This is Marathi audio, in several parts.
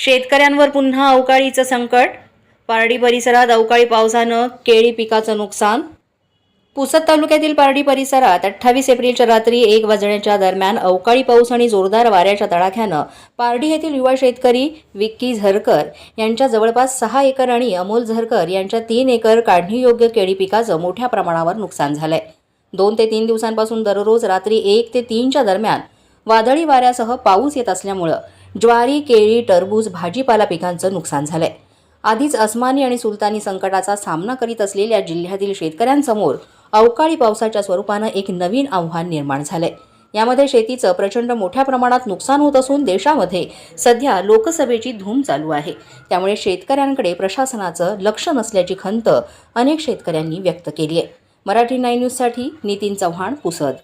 शेतकऱ्यांवर पुन्हा अवकाळीचं संकट. पारडी परिसरात अवकाळी पावसानं केळी पिकाचं नुकसान. पुसद तालुक्यातील पारडी परिसरात अठ्ठावीस एप्रिलच्या रात्री एक वाजण्याच्या दरम्यान अवकाळी पाऊस आणि जोरदार वाऱ्याच्या तडाख्यानं पारडी येथील युवा शेतकरी विक्की झरकर यांच्या जवळपास सहा एकर आणि अमोल झरकर यांच्या तीन एकर काढणीयोग्य केळी पिकाचं मोठ्या प्रमाणावर नुकसान झालंय. दोन ते तीन दिवसांपासून दररोज रात्री एक ते तीनच्या दरम्यान वादळी वाऱ्यासह पाऊस येत असल्यामुळं ज्वारी केळी टरबूज भाजीपाला पिकांचं नुकसान झालंय. आधीच अस्मानी आणि सुलतानी संकटाचा सामना करीत असलेल्या जिल्ह्यातील शेतकऱ्यांसमोर अवकाळी पावसाच्या स्वरूपानं एक नवीन आव्हान निर्माण झालंय. यामध्ये शेतीचं प्रचंड मोठ्या प्रमाणात नुकसान होत असून देशामध्ये सध्या लोकसभेची धूम चालू आहे. त्यामुळे शेतकऱ्यांकडे प्रशासनाचं लक्ष नसल्याची खंत अनेक शेतकऱ्यांनी व्यक्त केली आहे मराठी नाईन न्यूजसाठी नितीन चव्हाण पुसद.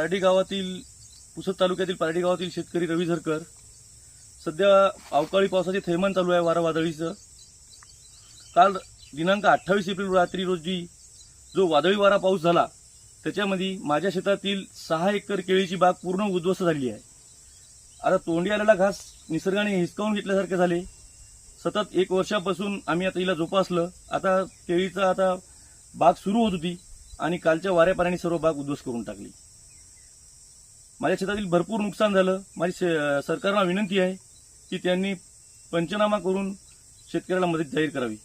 पारडी गावातील पुसद तालुक्यातील पारडी गावातील शेतकरी रवी झरकर सध्या अवकाळी पावसाचे थैमान चालू आहे वारा वादळीचं. काल दिनांक अठ्ठावीस एप्रिल रात्री रोजी जो वादळी वारा पाऊस झाला त्याच्यामध्ये माझ्या शेतातील सहा एकर केळीची बाग पूर्ण उद्ध्वस्त झाली आहे. आता तोंडी आलेला घास निसर्गाने हिसकावून घेतल्यासारखे झाले. सतत एक वर्षापासून आम्ही आता हिला जोपासलं. आता केळीचा आता बाग सुरू होत होती आणि कालच्या वाऱ्यापाण्याने सर्व बाग उद्ध्वस्त करून टाकली. माझ्या शेतातील भरपूर नुकसान झालं. माझी शे- सरकारला विनंती आहे की त्यांनी पंचनामा करून शेतकऱ्याला मदत जाहीर करावी.